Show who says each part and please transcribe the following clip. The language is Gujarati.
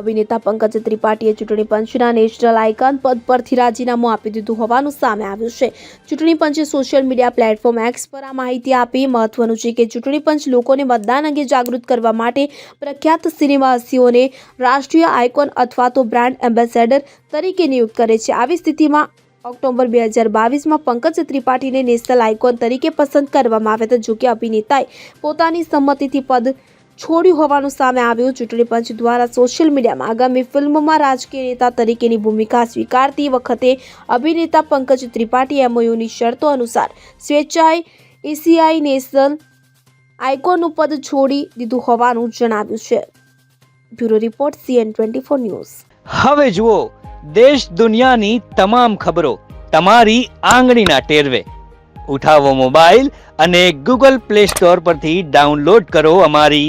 Speaker 1: અભિનેતા પંકજ ત્રિપાઠીએ ચૂંટણી પંચના નેશનલ આઇકન પદ પરથી રાજીનામું આપી દીધું હોવાનું સામે આવ્યું છે. ચૂંટણી પંચે સોશિયલ મીડિયા પ્લેટફોર્મ એક્સ પર આ માહિતી આપી. મહત્વનું છે કે ચૂંટણી પંચ લોકોને મતદાન અંગે જાગૃત કરવા માટે પ્રખ્યાત સિનેમા રાષ્ટ્રીય આઇકોન અથવા તો બ્રાન્ડ એમ્બેસેડર તરીકે નિયુક્ત કરે છે. આવી સ્થિતિમાં ઓક્ટોબર બે હજાર બાવીસમાં પંકજ ત્રિપાઠીને નેશનલ આઇકોન તરીકે પસંદ કરવામાં આવ્યા હતા. જોકે અભિનેતાએ પોતાની સંમતિથી પદ છોડ્યું હોવાનું સામે આવ્યું. ચૂંટણી પંચ દ્વારા સોશિયલ મીડિયામાં આગામી ફિલ્મમાં રાજકીય નેતા તરીકેની ભૂમિકા સ્વીકારતી વખતે અભિનેતા પંકજ ત્રિપાઠી એમઓયુની શરતો અનુસાર સ્વેચ્છાએ એસીઆઈ નેશનલ આઇકોનનું પદ છોડી દીધું હોવાનું જણાવ્યું છે. Bureau report CN twenty four news.
Speaker 2: હવે જુઓ, દેશ દુનિયાની તમામ ખબરો તમારી આંગળીના ટેરવે. ઉઠાવો મોબાઈલ અને ગૂગલ પ્લે સ્ટોર પરથી ડાઉનલોડ કરો અમારી